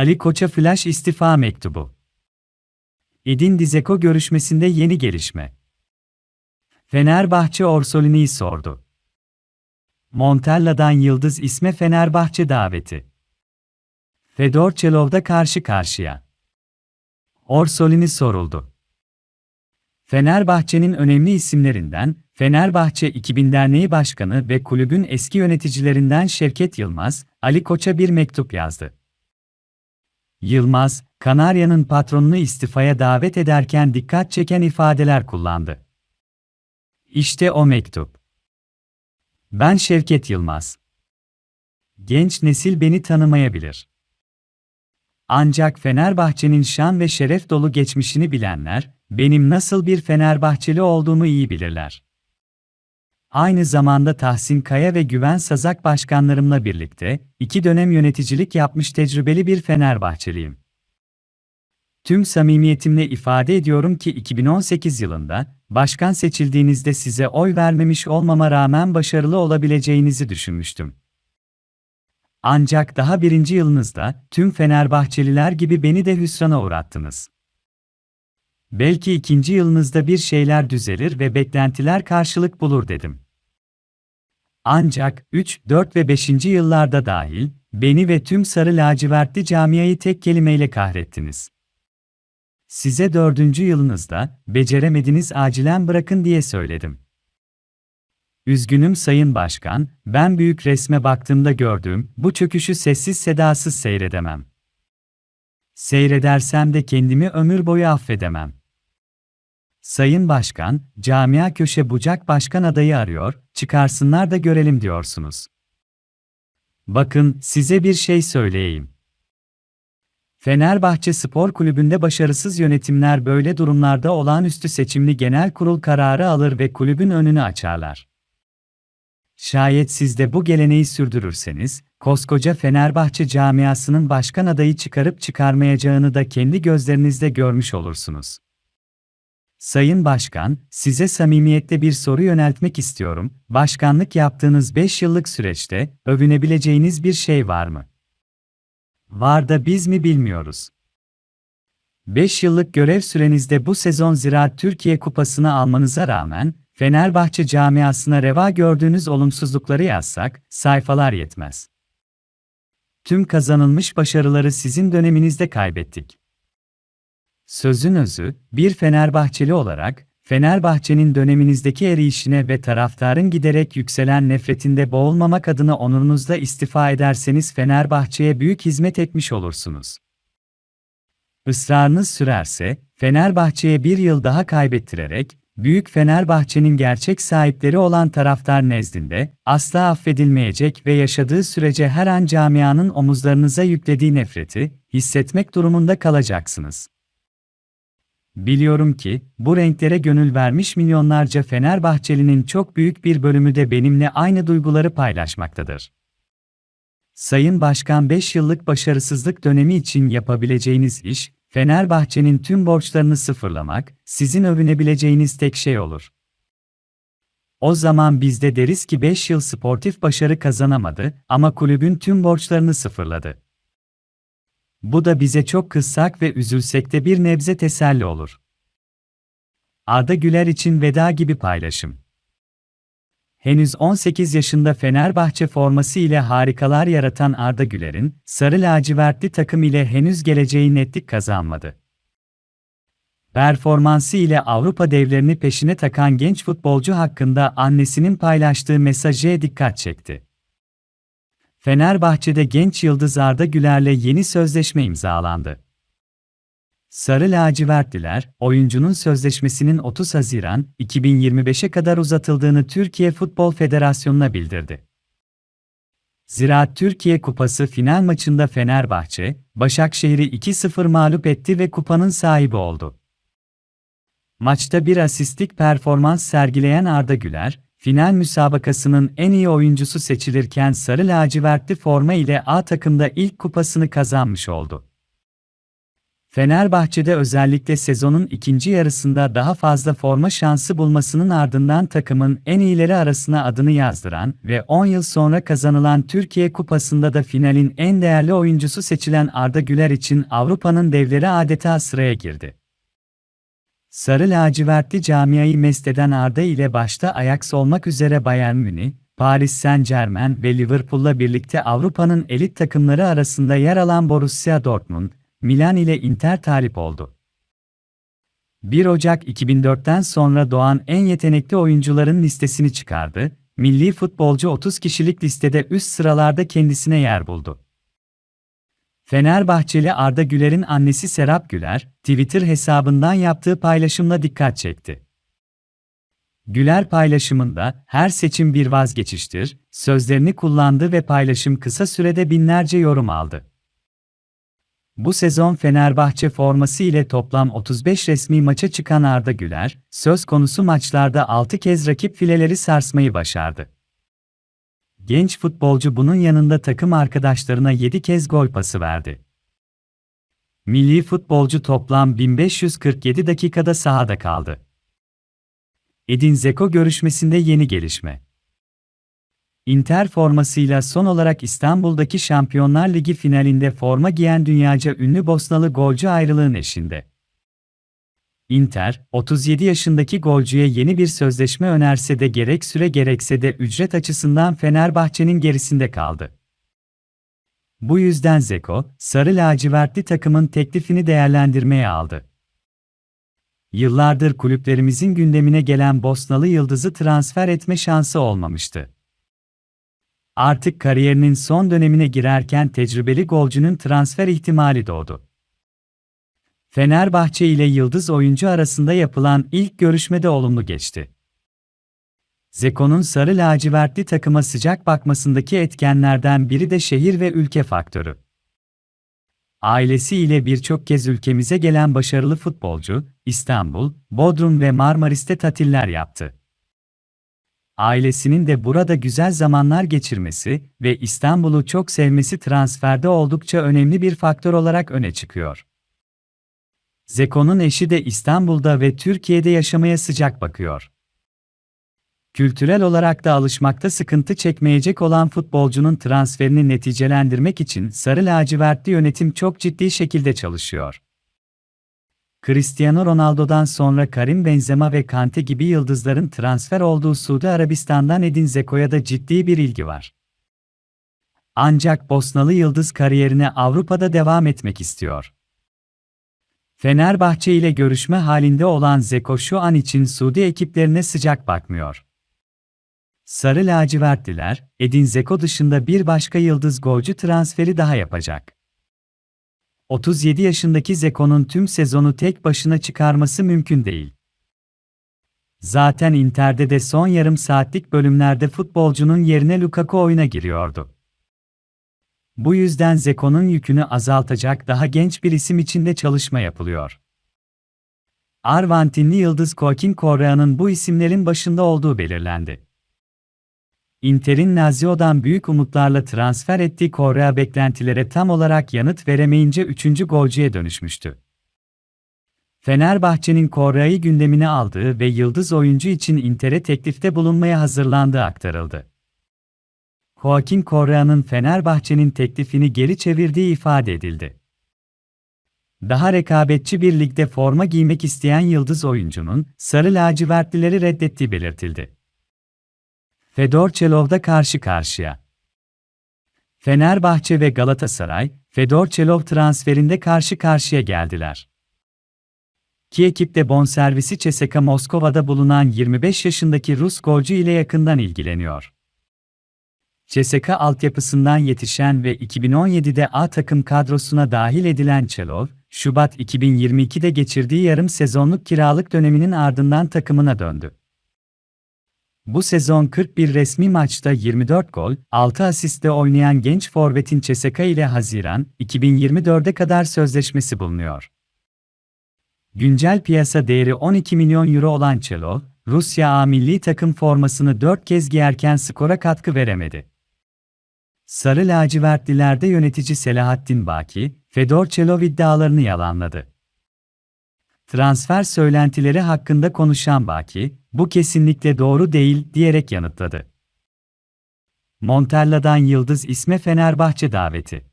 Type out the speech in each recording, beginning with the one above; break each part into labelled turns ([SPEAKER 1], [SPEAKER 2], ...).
[SPEAKER 1] Ali Koç'a flash istifa mektubu. Edin Dzeko görüşmesinde yeni gelişme. Fenerbahçe Orsolini'yi sordu. Montella'dan Yıldız isme Fenerbahçe daveti. Fedor Çelov'da karşı karşıya. Orsolini soruldu. Fenerbahçe'nin önemli isimlerinden, Fenerbahçe 2000 Derneği Başkanı ve kulübün eski yöneticilerinden Şevket Yılmaz, Ali Koç'a bir mektup yazdı. Yılmaz, Kanarya'nın patronunu istifaya davet ederken dikkat çeken ifadeler kullandı. İşte o mektup. Ben Şevket Yılmaz. Genç nesil beni tanımayabilir. Ancak Fenerbahçe'nin şan ve şeref dolu geçmişini bilenler, benim nasıl bir Fenerbahçeli olduğumu iyi bilirler. Aynı zamanda Tahsin Kaya ve Güven Sazak başkanlarımla birlikte iki dönem yöneticilik yapmış tecrübeli bir Fenerbahçeliyim. Tüm samimiyetimle ifade ediyorum ki 2018 yılında başkan seçildiğinizde size oy vermemiş olmama rağmen başarılı olabileceğinizi düşünmüştüm. Ancak daha birinci yılınızda tüm Fenerbahçeliler gibi beni de hüsrana uğrattınız. Belki ikinci yılınızda bir şeyler düzelir ve beklentiler karşılık bulur dedim. Ancak 3, 4 ve 5. yıllarda dahil, beni ve tüm sarı lacivertli camiayı tek kelimeyle kahrettiniz. Size dördüncü yılınızda, beceremediniz acilen bırakın diye söyledim. Üzgünüm Sayın Başkan, ben büyük resme baktığımda gördüğüm bu çöküşü sessiz sedasız seyredemem. Seyredersem de kendimi ömür boyu affedemem. Sayın Başkan, camia köşe bucak başkan adayı arıyor, çıkarsınlar da görelim diyorsunuz. Bakın, size bir şey söyleyeyim. Fenerbahçe Spor Kulübü'nde başarısız yönetimler böyle durumlarda olağanüstü seçimli genel kurul kararı alır ve kulübün önünü açarlar. Şayet siz de bu geleneği sürdürürseniz, koskoca Fenerbahçe camiasının başkan adayı çıkarıp çıkarmayacağını da kendi gözlerinizde görmüş olursunuz. Sayın Başkan, size samimiyetle bir soru yöneltmek istiyorum. Başkanlık yaptığınız 5 yıllık süreçte övünebileceğiniz bir şey var mı? Var da biz mi bilmiyoruz. 5 yıllık görev sürenizde bu sezon Ziraat Türkiye Kupası'nı almanıza rağmen Fenerbahçe camiasına reva gördüğünüz olumsuzlukları yazsak sayfalar yetmez. Tüm kazanılmış başarıları sizin döneminizde kaybettik. Sözün özü, bir Fenerbahçeli olarak, Fenerbahçe'nin döneminizdeki erişine ve taraftarın giderek yükselen nefretinde boğulmamak adına onurunuzda istifa ederseniz Fenerbahçe'ye büyük hizmet etmiş olursunuz. Israrınız sürerse, Fenerbahçe'ye bir yıl daha kaybettirerek, Büyük Fenerbahçe'nin gerçek sahipleri olan taraftar nezdinde, asla affedilmeyecek ve yaşadığı sürece her an camianın omuzlarınıza yüklediği nefreti, hissetmek durumunda kalacaksınız. Biliyorum ki, bu renklere gönül vermiş milyonlarca Fenerbahçelinin çok büyük bir bölümü de benimle aynı duyguları paylaşmaktadır. Sayın Başkan 5 yıllık başarısızlık dönemi için yapabileceğiniz iş, Fenerbahçe'nin tüm borçlarını sıfırlamak, sizin övünebileceğiniz tek şey olur. O zaman biz de deriz ki 5 yıl sportif başarı kazanamadı ama kulübün tüm borçlarını sıfırladı. Bu da bize çok kızsak ve üzülsek de bir nebze teselli olur. Arda Güler için veda gibi paylaşım. Henüz 18 yaşında Fenerbahçe forması ile harikalar yaratan Arda Güler'in, sarı lacivertli takım ile henüz geleceği netlik kazanmadı. Performansı ile Avrupa devlerini peşine takan genç futbolcu hakkında annesinin paylaştığı mesajı dikkat çekti. Fenerbahçe'de genç yıldız Arda Güler'le yeni sözleşme imzalandı. Sarı lacivertliler, oyuncunun sözleşmesinin 30 Haziran 2025'e kadar uzatıldığını Türkiye Futbol Federasyonu'na bildirdi. Ziraat Türkiye Kupası final maçında Fenerbahçe, Başakşehir'i 2-0 mağlup etti ve kupanın sahibi oldu. Maçta bir asistlik performans sergileyen Arda Güler, final müsabakasının en iyi oyuncusu seçilirken sarı lacivertli forma ile A takımda ilk kupasını kazanmış oldu. Fenerbahçe'de özellikle sezonun ikinci yarısında daha fazla forma şansı bulmasının ardından takımın en iyileri arasına adını yazdıran ve 10 yıl sonra kazanılan Türkiye Kupası'nda da finalin en değerli oyuncusu seçilen Arda Güler için Avrupa'nın devleri adeta sıraya girdi. Sarı lacivertli camiayı mest eden Arda ile başta Ajax olmak üzere Bayern Münih, Paris Saint-Germain ve Liverpool'la birlikte Avrupa'nın elit takımları arasında yer alan Borussia Dortmund, Milan ile Inter talip oldu. 1 Ocak 2004'ten sonra doğan en yetenekli oyuncuların listesini çıkardı, milli futbolcu 30 kişilik listede üst sıralarda kendisine yer buldu. Fenerbahçeli Arda Güler'in annesi Serap Güler, Twitter hesabından yaptığı paylaşımla dikkat çekti. Güler paylaşımında, her seçim bir vazgeçiştir, sözlerini kullandı ve paylaşım kısa sürede binlerce yorum aldı. Bu sezon Fenerbahçe forması ile toplam 35 resmi maça çıkan Arda Güler, söz konusu maçlarda 6 kez rakip fileleri sarsmayı başardı. Genç futbolcu bunun yanında takım arkadaşlarına 7 kez gol pası verdi. Milli futbolcu toplam 1547 dakikada sahada kaldı. Edin Zeko görüşmesinde yeni gelişme. Inter formasıyla son olarak İstanbul'daki Şampiyonlar Ligi finalinde forma giyen dünyaca ünlü Bosnalı golcü ayrılığın eşinde. Inter, 37 yaşındaki golcüye yeni bir sözleşme önerse de gerek süre gerekse de ücret açısından Fenerbahçe'nin gerisinde kaldı. Bu yüzden Zeko, sarı lacivertli takımın teklifini değerlendirmeye aldı. Yıllardır kulüplerimizin gündemine gelen Bosnalı yıldızı transfer etme şansı olmamıştı. Artık kariyerinin son dönemine girerken tecrübeli golcünün transfer ihtimali doğdu. Fenerbahçe ile yıldız oyuncu arasında yapılan ilk görüşmede olumlu geçti. Zeko'nun sarı lacivertli takıma sıcak bakmasındaki etkenlerden biri de şehir ve ülke faktörü. Ailesi ile birçok kez ülkemize gelen başarılı futbolcu, İstanbul, Bodrum ve Marmaris'te tatiller yaptı. Ailesinin de burada güzel zamanlar geçirmesi ve İstanbul'u çok sevmesi transferde oldukça önemli bir faktör olarak öne çıkıyor. Zeko'nun eşi de İstanbul'da ve Türkiye'de yaşamaya sıcak bakıyor. Kültürel olarak da alışmakta sıkıntı çekmeyecek olan futbolcunun transferini neticelendirmek için Sarı Lacivertli yönetim çok ciddi şekilde çalışıyor. Cristiano Ronaldo'dan sonra Karim Benzema ve Kante gibi yıldızların transfer olduğu Suudi Arabistan'dan Edin Zeko'ya da ciddi bir ilgi var. Ancak Bosnalı yıldız kariyerine Avrupa'da devam etmek istiyor. Fenerbahçe ile görüşme halinde olan Zeko şu an için Suudi ekiplerine sıcak bakmıyor. Sarı lacivertliler, Edin Zeko dışında bir başka yıldız golcü transferi daha yapacak. 37 yaşındaki Zeko'nun tüm sezonu tek başına çıkarması mümkün değil. Zaten Inter'de de son yarım saatlik bölümlerde futbolcunun yerine Lukaku oyuna giriyordu. Bu yüzden Zeko'nun yükünü azaltacak daha genç bir isim için de çalışma yapılıyor. Arvantinli yıldız Joaquin Correa'nın bu isimlerin başında olduğu belirlendi. Inter'in Lazio'dan büyük umutlarla transfer ettiği Correa beklentilere tam olarak yanıt veremeyince 3. golcüye dönüşmüştü. Fenerbahçe'nin Correa'yı gündemine aldığı ve yıldız oyuncu için Inter'e teklifte bulunmaya hazırlandığı aktarıldı. Joaquin Correa'nın Fenerbahçe'nin teklifini geri çevirdiği ifade edildi. Daha rekabetçi bir ligde forma giymek isteyen yıldız oyuncunun sarı lacivertlileri reddettiği belirtildi. Fedor Çelov'da karşı karşıya. Fenerbahçe ve Galatasaray, Fedor Çelov transferinde karşı karşıya geldiler. İki ekip de bonservisi CSKA Moskova'da bulunan 25 yaşındaki Rus golcü ile yakından ilgileniyor. CSKA altyapısından yetişen ve 2017'de A takım kadrosuna dahil edilen Çelov, Şubat 2022'de geçirdiği yarım sezonluk kiralık döneminin ardından takımına döndü. Bu sezon 41 resmi maçta 24 gol, 6 asistle oynayan genç forvetin CSKA ile Haziran 2024'e kadar sözleşmesi bulunuyor. Güncel piyasa değeri 12 milyon euro olan Çelov, Rusya A milli takım formasını 4 kez giyerken skora katkı veremedi. Sarı lacivertlilerde yönetici Selahattin Baki, Fedor Çelov iddialarını yalanladı. Transfer söylentileri hakkında konuşan Baki, bu kesinlikle doğru değil diyerek yanıtladı. Montella'dan Yıldız isme Fenerbahçe daveti.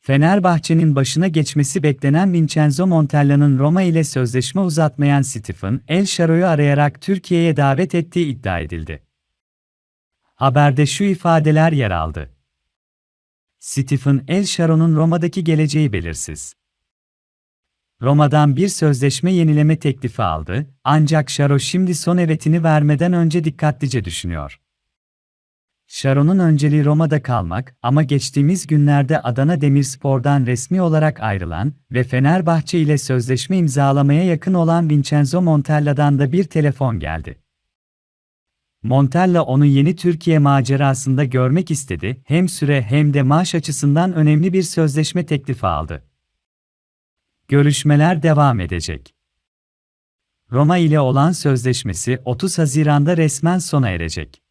[SPEAKER 1] Fenerbahçe'nin başına geçmesi beklenen Vincenzo Montella'nın Roma ile sözleşme uzatmayan Stephen El Sharo'yu arayarak Türkiye'ye davet ettiği iddia edildi. Haberde şu ifadeler yer aldı. Stephen El Sharo'nun Roma'daki geleceği belirsiz. Roma'dan bir sözleşme yenileme teklifi aldı, ancak Şaro şimdi son evetini vermeden önce dikkatlice düşünüyor. Şaro'nun önceliği Roma'da kalmak ama geçtiğimiz günlerde Adana Demirspor'dan resmi olarak ayrılan ve Fenerbahçe ile sözleşme imzalamaya yakın olan Vincenzo Montella'dan da bir telefon geldi. Montella onu yeni Türkiye macerasında görmek istedi, hem süre hem de maaş açısından önemli bir sözleşme teklifi aldı. Görüşmeler devam edecek. Roma ile olan sözleşmesi 30 Haziran'da resmen sona erecek.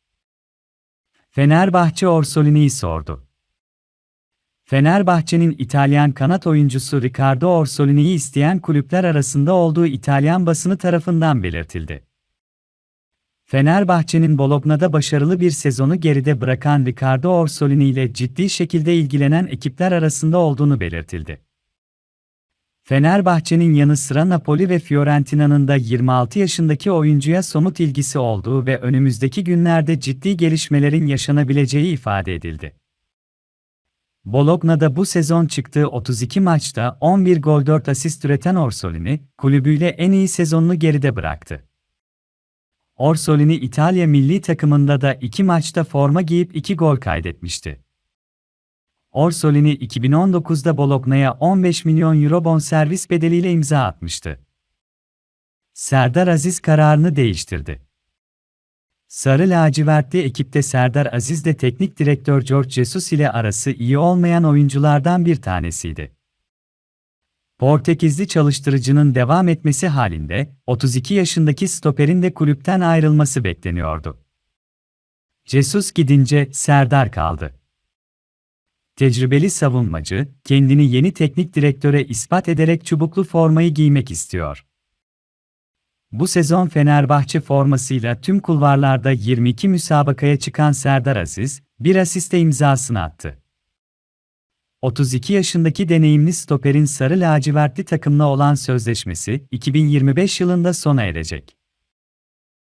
[SPEAKER 1] Fenerbahçe Orsolini'yi sordu. Fenerbahçe'nin İtalyan kanat oyuncusu Riccardo Orsolini'yi isteyen kulüpler arasında olduğu İtalyan basını tarafından belirtildi. Fenerbahçe'nin Bologna'da başarılı bir sezonu geride bırakan Riccardo Orsolini ile ciddi şekilde ilgilenen ekipler arasında olduğunu belirtildi. Fenerbahçe'nin yanı sıra Napoli ve Fiorentina'nın da 26 yaşındaki oyuncuya somut ilgisi olduğu ve önümüzdeki günlerde ciddi gelişmelerin yaşanabileceği ifade edildi. Bologna'da bu sezon çıktığı 32 maçta 11 gol 4 asist üreten Orsolini, kulübüyle en iyi sezonunu geride bıraktı. Orsolini İtalya milli takımında da 2 maçta forma giyip 2 gol kaydetmişti. Orsolini 2019'da Bologna'ya 15 milyon euro bonservis bedeliyle imza atmıştı. Serdar Aziz kararını değiştirdi. Sarı lacivertli ekipte Serdar Aziz de teknik direktör George Jesus ile arası iyi olmayan oyunculardan bir tanesiydi. Portekizli çalıştırıcının devam etmesi halinde 32 yaşındaki stoperin de kulüpten ayrılması bekleniyordu. Jesus gidince Serdar kaldı. Tecrübeli savunmacı, kendini yeni teknik direktöre ispat ederek çubuklu formayı giymek istiyor. Bu sezon Fenerbahçe formasıyla tüm kulvarlarda 22 müsabakaya çıkan Serdar Aziz, bir asiste imzasını attı. 32 yaşındaki deneyimli stoperin sarı lacivertli takımla olan sözleşmesi 2025 yılında sona erecek.